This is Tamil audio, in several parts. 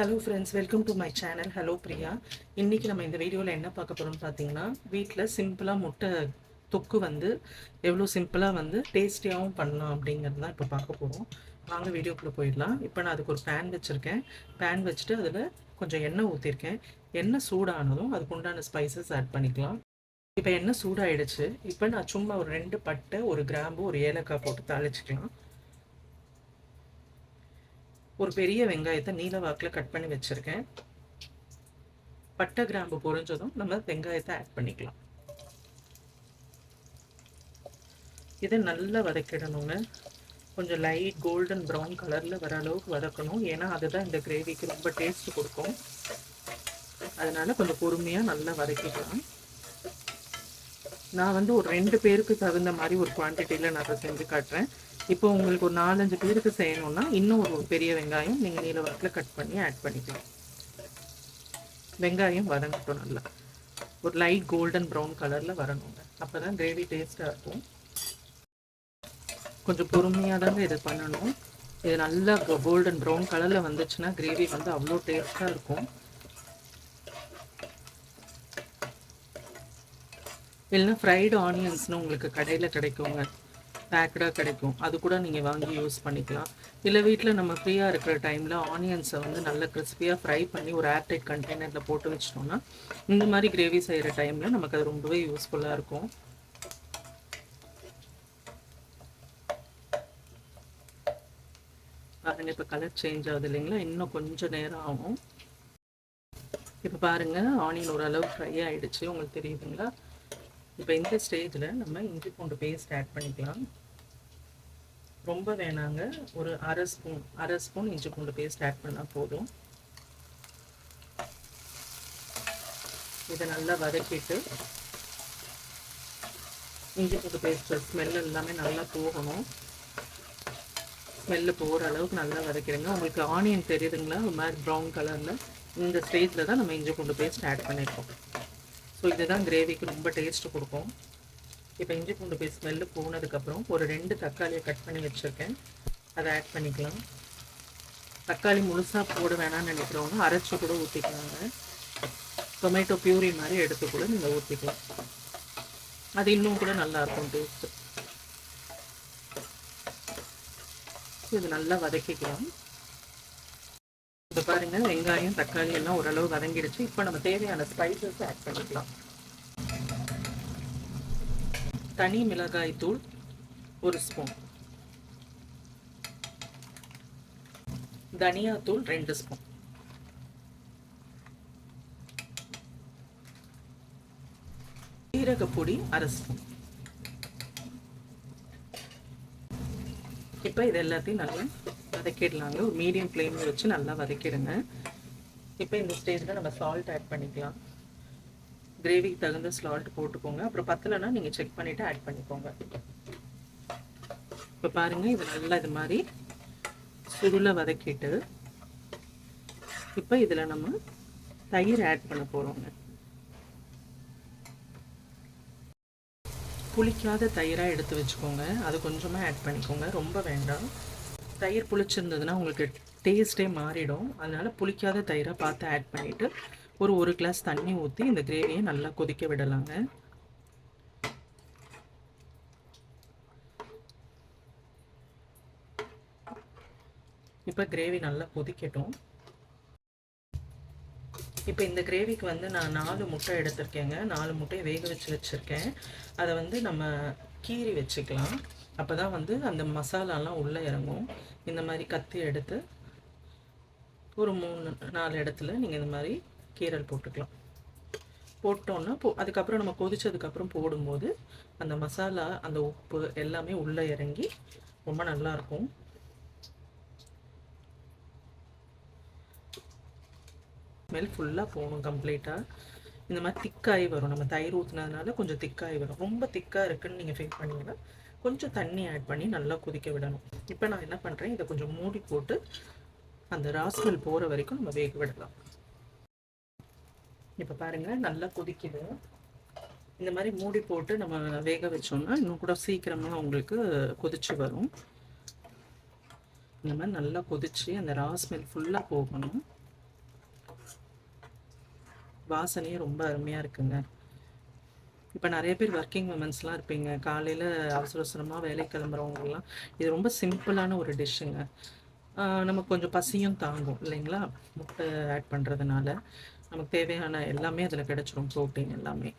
Hello friends welcome to my channel hello Priya இன்றைக்கி நம்ம இந்த வீடியோவில் என்ன பார்க்க போகிறோம்னு பார்த்தீங்கன்னா வீட்டில் சிம்பிளாக முட்டை தொக்கு வந்து எவ்வளோ சிம்பிளாக வந்து டேஸ்டியாகவும் பண்ணலாம் அப்படிங்கிறது தான் இப்போ பார்க்க போகிறோம் வாங்க வீடியோக்குள்ளே போயிடலாம். இப்போ நான் அதுக்கு ஒரு பேன் வச்சுருக்கேன். பேன் வச்சுட்டு அதில் கொஞ்சம் எண்ணெய் ஊற்றிருக்கேன் எண்ணெய் சூடானதும் அதுக்கு உண்டான ஸ்பைசஸ் ஆட் பண்ணிக்கலாம். இப்போ எண்ணெய் சூடாயிடுச்சு. இப்போ நான் சும்மா ஒரு ரெண்டு பட்டை ஒரு கிராம்பு ஒரு ஏலக்காய் போட்டு தாளிச்சிக்கலாம். ஒரு பெரிய வெங்காயத்தை நீல வாக்கில் கட் பண்ணி வச்சுருக்கேன். பட்டை கிராம்பு பொறிஞ்சதும் நம்ம வெங்காயத்தை ஆட் பண்ணிக்கலாம். இதை நல்லா வதக்கிடணுங்க. கொஞ்சம் லைட் கோல்டன் ப்ரௌன் கலரில் வர அளவுக்கு வதக்கணும். ஏன்னா அதுதான் இந்த கிரேவிக்கு ரொம்ப டேஸ்ட் கொடுக்கும். அதனால் கொஞ்சம் பொறுமையாக நல்லா வதக்கிக்கலாம். நான் வந்து ஒரு ரெண்டு பேருக்கு தகுந்த மாதிரி ஒரு குவான்டிட்டியில் நான் அதை செஞ்சு காட்டுறேன். இப்போ உங்களுக்கு ஒரு நாலஞ்சு பேருக்கு செய்யணும்னா இன்னும் ஒரு பெரிய வெங்காயம் நீங்கள் நீல வாக்கில் கட் பண்ணி ஆட் பண்ணிக்கலாம். வெங்காயம் வதங்கட்டும் நல்லா. ஒரு லைட் கோல்டன் ப்ரௌன் கலரில் வரணுங்க. அப்போ தான் கிரேவி டேஸ்ட்டாக இருக்கும். கொஞ்சம் பொறுமையாக தாங்க இது பண்ணணும். இது நல்லா கோல்டன் ப்ரௌன் கலரில் வந்துச்சுன்னா கிரேவி வந்து அவ்வளோ டேஸ்ட்டாக இருக்கும். இல்லைன்னா ஃப்ரைடு ஆனியன்ஸ்னு உங்களுக்கு கடையில் கிடைக்குங்க. பேக்கடாக கிடைக்கும். அது கூட நீங்கள் வாங்கி யூஸ் பண்ணிக்கலாம். இல்லை வீட்டில் நம்ம ஃப்ரீயாக இருக்கிற டைமில் ஆனியன்ஸை வந்து நல்லா கிறிஸ்பியாக ஃப்ரை பண்ணி ஒரு ஏர்டைட் கண்டெய்னரில் போட்டு வச்சிட்டோம்னா இந்த மாதிரி கிரேவி செய்கிற டைமில் நமக்கு அது ரொம்பவே யூஸ்ஃபுல்லாக இருக்கும். பாருங்கள் இப்போ கலர் சேஞ்ச் ஆகுது இல்லைங்களா? இன்னும் கொஞ்சம் நேரம் ஆகும். இப்போ பாருங்கள் ஆனியன் ஓரளவு ஃப்ரை ஆகிடுச்சு உங்களுக்கு தெரியுதுங்களா? இப்போ இந்த ஸ்டேஜில் நம்ம இஞ்சி பூண்டு பேஸ்ட் ஆட் பண்ணிக்கலாம். ரொம்ப வேணாங்க. ஒரு அரை ஸ்பூன் அரை ஸ்பூன் இஞ்சி பூண்டு பேஸ்ட் ஆட் பண்ணால் போதும். இதை நல்லா வதக்கிட்டு இஞ்சி பூண்டு பேஸ்ட் ஸ்மெல் எல்லாமே நல்லா போகணும். ஸ்மெல்லு போகிற அளவுக்கு நல்லா வதக்கிடுங்க. உங்களுக்கு ஆனியன் தெரியுதுங்களா? ஒரு மாதிரி ப்ரௌன் கலரில் இந்த ஸ்டேஜில் தான் நம்ம இஞ்சி பூண்டு பேஸ்ட் ஆட் பண்ணியிருக்கோம் ஸோ இதுதான் கிரேவிக்கு ரொம்ப டேஸ்ட்டு கொடுக்கும். இப்போ இஞ்சி பூண்டு போய் ஸ்மெல்லு போனதுக்கப்புறம் ஒரு ரெண்டு தக்காளியை கட் பண்ணி வச்சுருக்கேன். அதை ஆட் பண்ணிக்கலாம். தக்காளி முழுசாக போட வேணாம்னு நினைக்கிறவங்க அரைச்சி கூட ஊற்றிக்கலாங்க டொமேட்டோ பியூரி மாதிரி எடுத்து கூட நீங்கள் ஊற்றிக்கலாம் அது இன்னும் கூட நல்லாயிருக்கும் டேஸ்ட்டு இது நல்லா வதக்கிக்கலாம். இப்போ பாருங்கள் வெங்காயம் தக்காளி எல்லாம் ஓரளவு வதங்கிடுச்சு. இப்போ நம்ம தேவையான ஸ்பைசஸ் ஆட் பண்ணிக்கலாம். தனி மிளகாய் தூள் ஒரு ஸ்பூன் தனியா தூள் ரெண்டு ஸ்பூன் சீரகப்பொடி அரை ஸ்பூன் இப்போ இது எல்லாத்தையும் நல்லா வதக்கிடலாங்க. ஒரு மீடியம் ஃப்ளேமில் வச்சு நல்லா வதக்கிடுங்க. இப்போ இந்த ஸ்டேஜில் நம்ம சால்ட் ஆட் பண்ணிக்கலாம். கிரேவிக்கு தகுந்த சால்ட் போட்டுக்கோங்க. அப்புறம் பத்தலைன்னா நீங்கள் செக் பண்ணிவிட்டு ஆட் பண்ணிக்கோங்க. இப்போ பாருங்கள் இது நல்லா இது மாதிரி சுருளை வதக்கிட்டு இப்போ இதில் நம்ம தயிர் ஆட் பண்ண போகிறோங்க புளிக்காத தயிராக எடுத்து வச்சுக்கோங்க. அது கொஞ்சமாக ஆட் பண்ணிக்கோங்க. ரொம்ப வேண்டாம். தயிர் புளிச்சிருந்ததுன்னா உங்களுக்கு டேஸ்ட்டே மாறிடும். அதனால் புளிக்காத தயிரை பார்த்து ஆட் பண்ணிவிட்டு ஒரு ஒரு கிளாஸ் தண்ணி ஊற்றி இந்த கிரேவியை நல்லா கொதிக்க விடலாங்க. இப்போ கிரேவி நல்லா கொதிக்கட்டும். இப்போ இந்த கிரேவிக்கு வந்து நான் நாலு முட்டை எடுத்திருக்கேங்க. நாலு முட்டையை வேக வச்சு வச்சுருக்கேன். அதை வந்து நம்ம கீறி வச்சுக்கலாம். அப்போ தான் வந்து அந்த மசாலாலாம் உள்ளே இறங்கும். இந்த மாதிரி கத்தி எடுத்து ஒரு மூணு நாலு இடத்துல நீங்கள் இந்த மாதிரி கீரல் போட்டுக்கலாம். போட்டோன்னா போ அதுக்கப்புறம் நம்ம கொதிச்சதுக்கப்புறம் போடும்போது அந்த மசாலா அந்த உப்பு எல்லாமே உள்ளே இறங்கி ரொம்ப நல்லாயிருக்கும் ஸ்மெல் ஃபுல்லாக போகணும் கம்ப்ளீட்டாக இந்த மாதிரி திக்காகி வரும். நம்ம தயிர் ஊற்றுனதுனால கொஞ்சம் திக்காகி வரும். ரொம்ப திக்காக இருக்குதுன்னு நீங்கள் ஃபீல் பண்ணிங்கன்னா கொஞ்சம் தண்ணி ஆட் பண்ணி நல்லா கொதிக்க விடணும். இப்போ நான் என்ன பண்ணுறேன் இதை கொஞ்சம் மூடி போட்டு அந்த ராஸ்மெல் போகிற வரைக்கும் நம்ம வேக விடலாம். இப்போ பாருங்கள் நல்லா கொதிக்குது. இந்த மாதிரி மூடி போட்டு நம்ம வேக வச்சோம்னா இன்னும் கூட சீக்கிரமாக உங்களுக்கு கொதிச்சு வரும். இந்த மாதிரி நல்லா கொதிச்சு அந்த ரா ஸ்மெல் ஃபுல்லாக போகணும். வாசனையே ரொம்ப அருமையாக இருக்குங்க. இப்போ நிறைய பேர் ஒர்க்கிங் உமன்ஸ்லாம் இருப்பீங்க. காலையில் அவசர அவசரமாக வேலைக்கு கிளம்புறவங்கலாம். இது ரொம்ப சிம்பிளான ஒரு டிஷ்ஷுங்க நமக்கு கொஞ்சம் பசியும் தாங்கும் இல்லைங்களா? முட்டை ஆட் பண்ணுறதுனால நமக்கு தேவையான எல்லாமே அதில் கிடச்சிரும் ப்ரோட்டீன் எல்லாமே.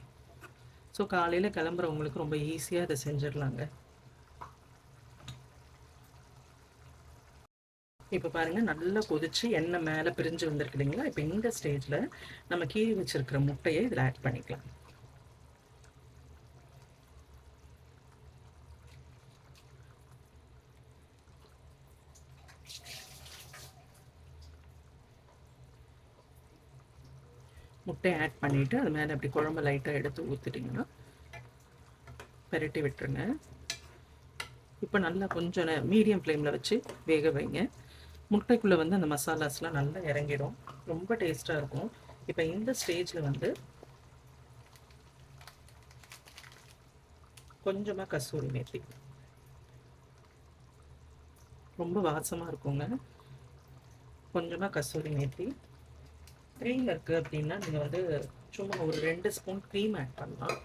ஸோ காலையில் கிளம்புறவங்களுக்கு ரொம்ப ஈஸியாக அதை செஞ்சிடலாங்க. இப்போ பாருங்கள் நல்லா கொதிச்சு எண்ணெய் மேலே பிரிஞ்சு வந்திருக்கு இல்லைங்களா இப்போ இந்த ஸ்டேஜில் நம்ம கீறி வச்சுருக்கிற முட்டையை இதில் ஆட் பண்ணிக்கலாம். முட்டையை ஆட் பண்ணிவிட்டு அது மேலே அப்படி குழம்பு லைட்டாக எடுத்து ஊற்றிட்டிங்கன்னா பெரட்டி விட்டுருங்க. இப்போ நல்லா கொஞ்சம் மீடியம் ஃப்ளேமில் வச்சு வேக வைங்க. முட்டைக்குள்ளே வந்து அந்த மசாலாஸ்லாம் நல்லா இறங்கிடும். ரொம்ப டேஸ்ட்டாக இருக்கும். இப்போ இந்த ஸ்டேஜில் வந்து கொஞ்சமாக கசூரி மேத்தி. ரொம்ப வாசமாக இருக்குங்க. கொஞ்சமாக கசூரி மேத்தி. க்ரீம் இருக்குது அப்படின்னா நீங்கள் வந்து சும்மா ஒரு ரெண்டு ஸ்பூன் க்ரீம் ஆட் பண்ணலாம்.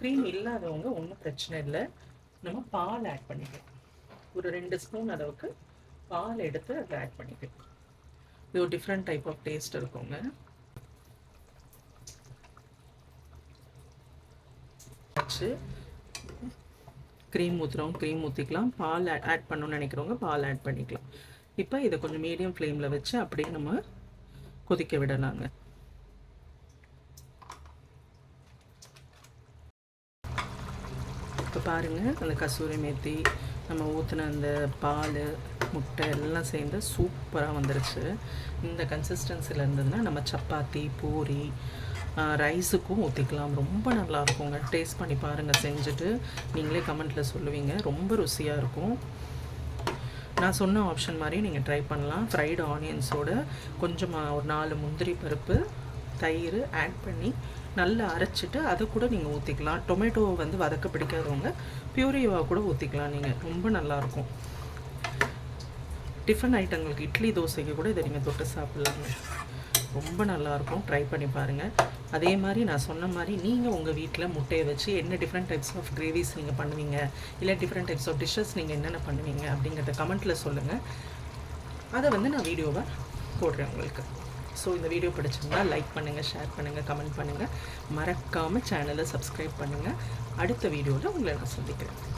க்ரீம் இல்லாதவங்க ஒன்றும் பிரச்சனை இல்லை. நம்ம பால் ஆட் பண்ணிக்கலாம். ஒரு ரெண்டு ஸ்பூன் அளவுக்கு பால் எடுத்து அதை ஆட் பண்ணிக்கலாம். இது ஒரு டிஃப்ரெண்ட் டைப் ஆஃப் டேஸ்ட் இருக்குங்க. வச்சு க்ரீம் ஊற்றுறோம் க்ரீம் ஊற்றிக்கலாம் பால் ஆட் பண்ணணும்னு நினைக்கிறவங்க பால் ஆட் பண்ணிக்கலாம். இப்போ இதை கொஞ்சம் மீடியம் ஃப்ளேமில் வச்சு அப்படியே நம்ம கொதிக்க விடலாங்க. இப்போ பாருங்கள் அந்த கசூரி மேத்தி நம்ம ஊற்றின அந்த பால் முட்டை எல்லாம் சேர்ந்து சூப்பராக வந்துருச்சு. இந்த கன்சிஸ்டன்சியில் இருந்ததுன்னா நம்ம சப்பாத்தி பூரி ரைஸுக்கும் ஊற்றிக்கலாம் ரொம்ப நல்லா இருக்குங்க. டேஸ்ட் பண்ணி பாருங்கள் செஞ்சுட்டு. நீங்களே கமெண்ட்டில் சொல்லுவீங்க. ரொம்ப ருசியாக இருக்கும். நான் சொன்ன ஆப்ஷன் மாதிரி நீங்கள் ட்ரை பண்ணலாம். ஃப்ரைடு ஆனியன்ஸோட கொஞ்சமாக ஒரு நாலு முந்திரி பருப்பு தயிர் ஆட் பண்ணி நல்லா அரைச்சிட்டு அதை கூட நீங்கள் ஊற்றிக்கலாம் டொமேட்டோ வந்து வதக்க பிடிக்காதவங்க பியூரிவாக கூட ஊற்றிக்கலாம் நீங்கள் ரொம்ப நல்லாயிருக்கும் டிஃபன் ஐட்டங்களுக்கு இட்லி தோசைக்கு கூட இதை நீங்கள் தொட்டு சாப்பிட்லாங்க. ரொம்ப நல்லாயிருக்கும் ட்ரை பண்ணி பாருங்கள் அதே மாதிரி நான் சொன்ன மாதிரி நீங்கள் உங்கள் வீட்டில் முட்டையை வச்சு என்ன டிஃப்ரெண்ட் டைப்ஸ் ஆஃப் கிரேவிஸ் நீங்கள் பண்ணுவீங்க? இல்லை டிஃப்ரெண்ட் டைப்ஸ் ஆஃப் டிஷ்ஷஸ் நீங்கள் என்னென்ன பண்ணுவீங்க? அப்படிங்கிறத கமெண்ட்டில் சொல்லுங்கள் அதை வந்து நான் வீடியோவை போடுறேன் உங்களுக்கு. ஸோ இந்த வீடியோ பிடிச்சிருந்தா லைக் பண்ணுங்கள் ஷேர் பண்ணுங்கள் கமெண்ட் பண்ணுங்கள் மறக்காமல் சேனலை சப்ஸ்கிரைப் பண்ணுங்கள் அடுத்த வீடியோவில் உங்களை நான் சந்திக்கிறேன்.